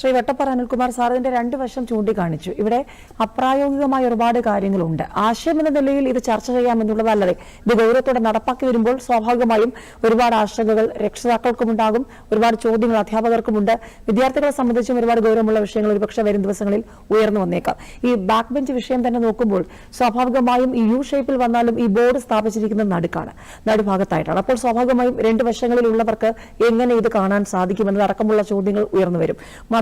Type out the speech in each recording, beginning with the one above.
Shri Vattappara Anilkumar sir ഇതിന്റെ രണ്ട് വശം ചൂണ്ടിക്കാണിച്ചു. ഇവിടെ അപ്രായോഗികമായ ഒരുപാട് കാര്യങ്ങളുണ്ട്. ആശയം എന്ന നിലയിൽ ഇത് ചർച്ച ചെയ്യാമെന്നുള്ളതല്ലാതെ ഇത് ഗൗരവത്തോടെ നടപ്പാക്കി വരുമ്പോൾ സ്വാഭാവികമായും ഒരുപാട് ആശങ്കകൾ രക്ഷിതാക്കൾക്കുമുണ്ടാകും ഒരുപാട് ചോദ്യങ്ങൾ അധ്യാപകർക്കുമുണ്ട്. വിദ്യാർത്ഥികളെ സംബന്ധിച്ചും ഒരുപാട് ഗൗരവമുള്ള വിഷയങ്ങൾ ഒരുപക്ഷെ വരും ദിവസങ്ങളിൽ ഉയർന്നു വന്നേക്കാം. ഈ ബാക്ക് ബെഞ്ച് വിഷയം തന്നെ നോക്കുമ്പോൾ സ്വാഭാവികമായും ഈ യു ഷേപ്പിൽ വന്നാലും ഈ ബോർഡ് സ്ഥാപിച്ചിരിക്കുന്ന നടുക്കാണ് നടുഭാഗത്തായിട്ടാണ്. അപ്പോൾ സ്വാഭാവികമായും രണ്ട് വശങ്ങളിലുള്ളവർക്ക് എങ്ങനെ ഇത് കാണാൻ സാധിക്കുമെന്നത് അടക്കമുള്ള ചോദ്യങ്ങൾ ഉയർന്നു വരും.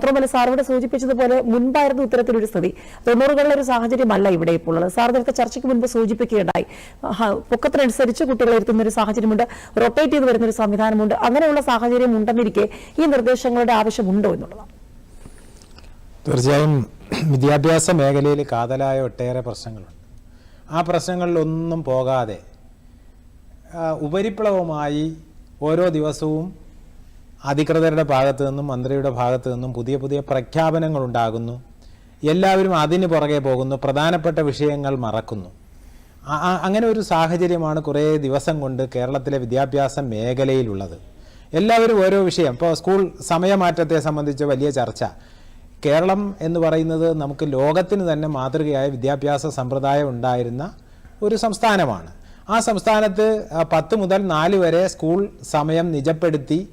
മാത്രമല്ല സാർ ഇവിടെ സൂചിപ്പിച്ചതുപോലെ മുൻപായിരുന്നു ഇത്തരത്തിലൊരു സ്ഥിതി. തൊണ്ണൂറുകളിലെ ഒരു സാഹചര്യമല്ല ഇവിടെ ഇപ്പോൾ ഉള്ളത്. സാർ നേരത്തെ ചർച്ചയ്ക്ക് മുൻപ് സൂചിപ്പിക്കുകയുണ്ടായി. പൊക്കത്തിനനുസരിച്ച് കുട്ടികളെ ഇരുത്തുന്ന ഒരു സാഹചര്യമുണ്ട്. റൊട്ടേറ്റ് ചെയ്ത് വരുന്ന ഒരു സംവിധാനമുണ്ട്. അങ്ങനെയുള്ള സാഹചര്യം ഉണ്ടെന്നിരിക്കെ ഈ നിർദ്ദേശങ്ങളുടെ ആവശ്യമുണ്ടോ എന്നുള്ളതാണ്. തീർച്ചയായും വിദ്യാഭ്യാസ മേഖലയിൽ കാതലായ ഒട്ടേറെ പ്രശ്നങ്ങളുണ്ട്. ആ പ്രശ്നങ്ങളിലൊന്നും പോകാതെ ഉപരിപ്ലവമായി ഓരോ ദിവസവും അധികൃതരുടെ ഭാഗത്തു നിന്നും മന്ത്രിയുടെ ഭാഗത്തു നിന്നും പുതിയ പുതിയ പ്രഖ്യാപനങ്ങൾ ഉണ്ടാകുന്നു. എല്ലാവരും അതിന് പുറകെ പോകുന്നു. പ്രധാനപ്പെട്ട വിഷയങ്ങൾ മറക്കുന്നു. അങ്ങനെ ഒരു സാഹചര്യമാണ് കുറേ ദിവസം കൊണ്ട് കേരളത്തിലെ വിദ്യാഭ്യാസ മേഖലയിലുള്ളത്. എല്ലാവരും ഓരോ വിഷയം. ഇപ്പോൾ സ്കൂൾ സമയമാറ്റത്തെ സംബന്ധിച്ച് വലിയ ചർച്ച. കേരളം എന്ന് പറയുന്നത് നമുക്ക് ലോകത്തിന് തന്നെ മാതൃകയായ വിദ്യാഭ്യാസ സമ്പ്രദായം ഉണ്ടായിരുന്ന ഒരു സംസ്ഥാനമാണ്. ആ സംസ്ഥാനത്ത് പത്ത് മുതൽ നാല് വരെ സ്കൂൾ സമയം നിജപ്പെടുത്തി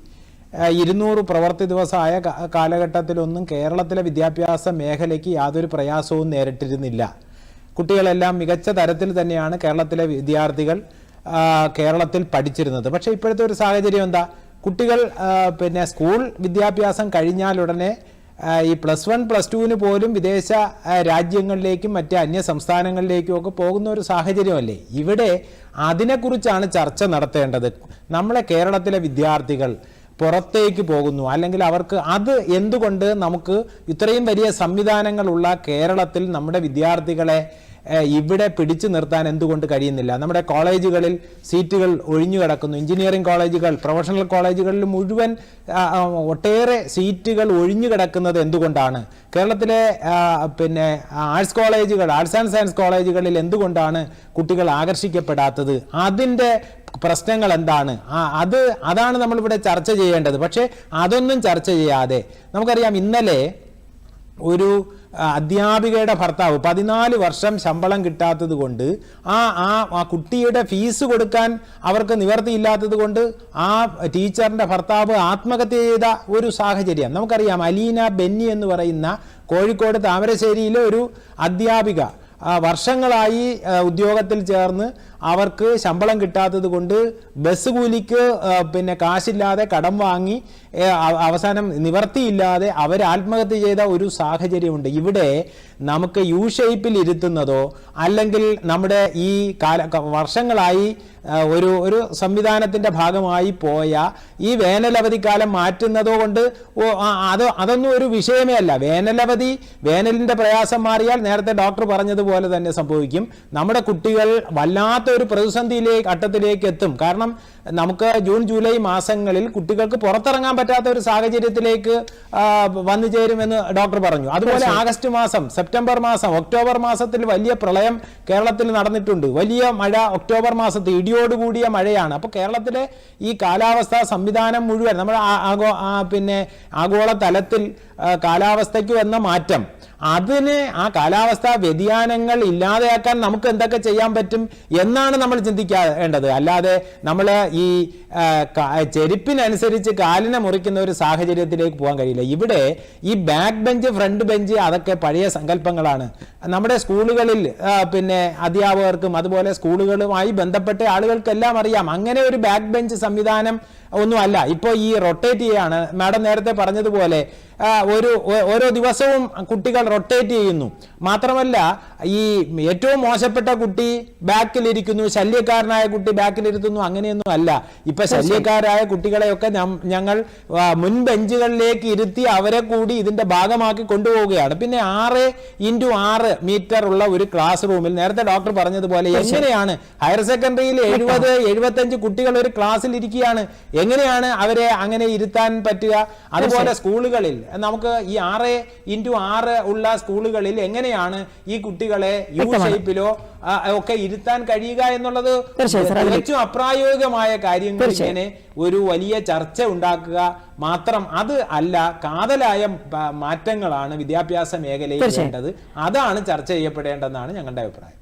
ഇരുന്നൂറ് പ്രവൃത്തി ദിവസമായ കാലഘട്ടത്തിലൊന്നും കേരളത്തിലെ വിദ്യാഭ്യാസ മേഖലയ്ക്ക് യാതൊരു പ്രയാസവും നേരിട്ടിരുന്നില്ല. കുട്ടികളെല്ലാം മികച്ച തരത്തിൽ തന്നെയാണ് കേരളത്തിലെ വിദ്യാർത്ഥികൾ കേരളത്തിൽ പഠിച്ചിരുന്നത്. പക്ഷേ ഇപ്പോഴത്തെ ഒരു സാഹചര്യം എന്താ? കുട്ടികൾ പിന്നെ സ്കൂൾ വിദ്യാഭ്യാസം കഴിഞ്ഞാലുടനെ ഈ പ്ലസ് വൺ പ്ലസ് ടുവിന് പോലും വിദേശ രാജ്യങ്ങളിലേക്കും മറ്റ് അന്യ സംസ്ഥാനങ്ങളിലേക്കും ഒക്കെ പോകുന്ന ഒരു സാഹചര്യമല്ലേ? ഇവിടെ അതിനെക്കുറിച്ചാണ് ചർച്ച നടത്തേണ്ടത്. നമ്മളെ കേരളത്തിലെ വിദ്യാർത്ഥികൾ പുറത്തേക്ക് പോകുന്നു. അല്ലെങ്കിൽ അവർക്ക് അത് എന്തുകൊണ്ട് നമുക്ക് ഇത്രയും വലിയ സംവിധാനങ്ങളുള്ള കേരളത്തിൽ നമ്മുടെ വിദ്യാർത്ഥികളെ ഇവിടെ പിടിച്ചു നിർത്താൻ എന്തുകൊണ്ട് കഴിയുന്നില്ല? നമ്മുടെ കോളേജുകളിൽ സീറ്റുകൾ ഒഴിഞ്ഞു കിടക്കുന്നു. എഞ്ചിനീയറിംഗ് കോളേജുകൾ പ്രൊഫഷണൽ കോളേജുകളിൽ മുഴുവൻ ഒട്ടേറെ സീറ്റുകൾ ഒഴിഞ്ഞു കിടക്കുന്നത് എന്തുകൊണ്ടാണ്? കേരളത്തിലെ പിന്നെ ആർട്സ് കോളേജുകൾ ആർട്സ് ആൻഡ് സയൻസ് കോളേജുകളിൽ എന്തുകൊണ്ടാണ് കുട്ടികൾ ആകർഷിക്കപ്പെടാത്തത്? അതിന്റെ പ്രശ്നങ്ങൾ എന്താണ് ആ അത് അതാണ് നമ്മളിവിടെ ചർച്ച ചെയ്യേണ്ടത്. പക്ഷേ അതൊന്നും ചർച്ച ചെയ്യാതെ നമുക്കറിയാം ഇന്നലെ ഒരു അധ്യാപികയുടെ ഭർത്താവ് പതിനാല് വർഷം ശമ്പളം കിട്ടാത്തത് കൊണ്ട് ആ ആ ആ കുട്ടിയുടെ ഫീസ് കൊടുക്കാൻ അവർക്ക് നിവർത്തിയില്ലാത്തത് കൊണ്ട് ആ ടീച്ചറിന്റെ ഭർത്താവ് ആത്മഹത്യ ചെയ്ത ഒരു സാഹചര്യം. നമുക്കറിയാം അലീന ബെന്നി എന്ന് പറയുന്ന കോഴിക്കോട് താമരശ്ശേരിയിലെ ഒരു അധ്യാപിക വർഷങ്ങളായി ഉദ്യോഗത്തിൽ ചേർന്ന് അവർക്ക് ശമ്പളം കിട്ടാത്തത് കൊണ്ട് ബസ് കൂലിക്ക് പിന്നെ കാശില്ലാതെ കടം വാങ്ങി അവസാനം നിവർത്തിയില്ലാതെ അവർ ആത്മഹത്യ ചെയ്ത ഒരു സാഹചര്യമുണ്ട്. ഇവിടെ നമുക്ക് യു ഷേപ്പിൽ ഇരുത്തുന്നതോ അല്ലെങ്കിൽ നമ്മുടെ ഈ കാല വർഷങ്ങളായി ഒരു ഒരു സംവിധാനത്തിന്റെ ഭാഗമായി പോയ ഈ വേനലവധിക്കാലം മാറ്റുന്നതോ കൊണ്ട് അത് അതൊന്നും ഒരു വിഷയമേ അല്ല. വേനലവധി വേനലിന്റെ പ്രയാസം മാറിയാൽ നേരത്തെ ഡോക്ടർ പറഞ്ഞതുപോലെ തന്നെ സംഭവിക്കും. നമ്മുടെ കുട്ടികൾ വല്ലാത്ത ഒരു പ്രതിസന്ധിയിലേക്ക് ഘട്ടത്തിലേക്ക് എത്തും. കാരണം നമുക്ക് ജൂൺ ജൂലൈ മാസങ്ങളിൽ കുട്ടികൾക്ക് പുറത്തിറങ്ങാൻ പറ്റാത്ത ഒരു സാഹചര്യത്തിലേക്ക് വന്നു ചേരുമെന്ന് ഡോക്ടർ പറഞ്ഞു. അതുപോലെ ആഗസ്റ്റ് മാസം സെപ്റ്റംബർ മാസം ഒക്ടോബർ മാസത്തിൽ വലിയ പ്രളയം കേരളത്തിൽ നടന്നിട്ടുണ്ട്. വലിയ മഴ ഒക്ടോബർ മാസത്തിൽ ഇടിയോടുകൂടിയ മഴയാണ്. അപ്പോൾ കേരളത്തിലെ ഈ കാലാവസ്ഥാ സംവിധാനം മുഴുവൻ നമ്മൾ ആഗോ പിന്നെ ആഗോള തലത്തിൽ കാലാവസ്ഥയ്ക്ക് വന്ന മാറ്റം. അതിന് ആ കാലാവസ്ഥാ വ്യതിയാനങ്ങൾ ഇല്ലാതെയാക്കാൻ നമുക്ക് എന്തൊക്കെ ചെയ്യാൻ പറ്റും എന്നാണ് നമ്മൾ ചിന്തിക്കേണ്ടത്. അല്ലാതെ നമ്മൾ ഈ ചെരുപ്പിനനുസരിച്ച് കാലിനെ മുറിക്കുന്ന ഒരു സാഹചര്യത്തിലേക്ക് പോകാൻ കഴിയില്ല. ഇവിടെ ഈ ബാക്ക് ബെഞ്ച് ഫ്രണ്ട് ബെഞ്ച് അതൊക്കെ പഴയ സങ്കല്പങ്ങളാണ്. നമ്മുടെ സ്കൂളുകളിൽ പിന്നെ അധ്യാപകർക്കും അതുപോലെ സ്കൂളുകളുമായി ബന്ധപ്പെട്ട ആളുകൾക്കെല്ലാം അറിയാം. അങ്ങനെ ഒരു ബാക്ക് ബെഞ്ച് സംവിധാനം ഒന്നുമല്ല. ഇപ്പോൾ ഈ റൊട്ടേറ്റ് ചെയ്യാണ്. മാഡം നേരത്തെ പറഞ്ഞതുപോലെ ഒരു ഓരോ ദിവസവും കുട്ടികൾ റൊട്ടേറ്റ് ചെയ്യുന്നു. മാത്രമല്ല ഈ ഏറ്റവും മോശപ്പെട്ട കുട്ടി ബാക്കിലിരിക്കുന്നു ശല്യക്കാരനായ കുട്ടി ബാക്കിലിരുത്തുന്നു അങ്ങനെയൊന്നും അല്ല. ഇപ്പൊ ശല്യക്കാരായ കുട്ടികളെയൊക്കെ ഞങ്ങൾ മുൻ ബെഞ്ചുകളിലേക്ക് ഇരുത്തി അവരെ കൂടി ഇതിന്റെ ഭാഗമാക്കി കൊണ്ടുപോവുകയാണ്. പിന്നെ ആറ് ഇന്റു ആറ് മീറ്റർ ഉള്ള ഒരു ക്ലാസ് റൂമിൽ നേരത്തെ ഡോക്ടർ പറഞ്ഞതുപോലെ എങ്ങനെയാണ് ഹയർ സെക്കൻഡറിയിൽ എഴുപത് എഴുപത്തഞ്ച് കുട്ടികൾ ഒരു ക്ലാസ്സിൽ ഇരിക്കുകയാണ്. എങ്ങനെയാണ് അവരെ അങ്ങനെ ഇരുത്താൻ പറ്റുക? അതുപോലെ സ്കൂളുകളിൽ. നമുക്ക് ഈ ആറ് ഇന്റു ആറ് ഉള്ള സ്കൂളുകളിൽ എങ്ങനെയാണ് ഈ കുട്ടികളെ യു ഷേപ്പിലോ ഒക്കെ ഇരുത്താൻ കഴിയുക എന്നുള്ളത് തികച്ചും അപ്രായോഗികമായ കാര്യങ്ങൾ. ഇങ്ങനെ ഒരു വലിയ ചർച്ച ഉണ്ടാക്കുക മാത്രം അത് അല്ല കാതലായ മാറ്റങ്ങളാണ് വിദ്യാഭ്യാസ മേഖലയിൽ വേണ്ടത്. അതാണ് ചർച്ച ചെയ്യപ്പെടേണ്ടതെന്നാണ് ഞങ്ങളുടെ അഭിപ്രായം.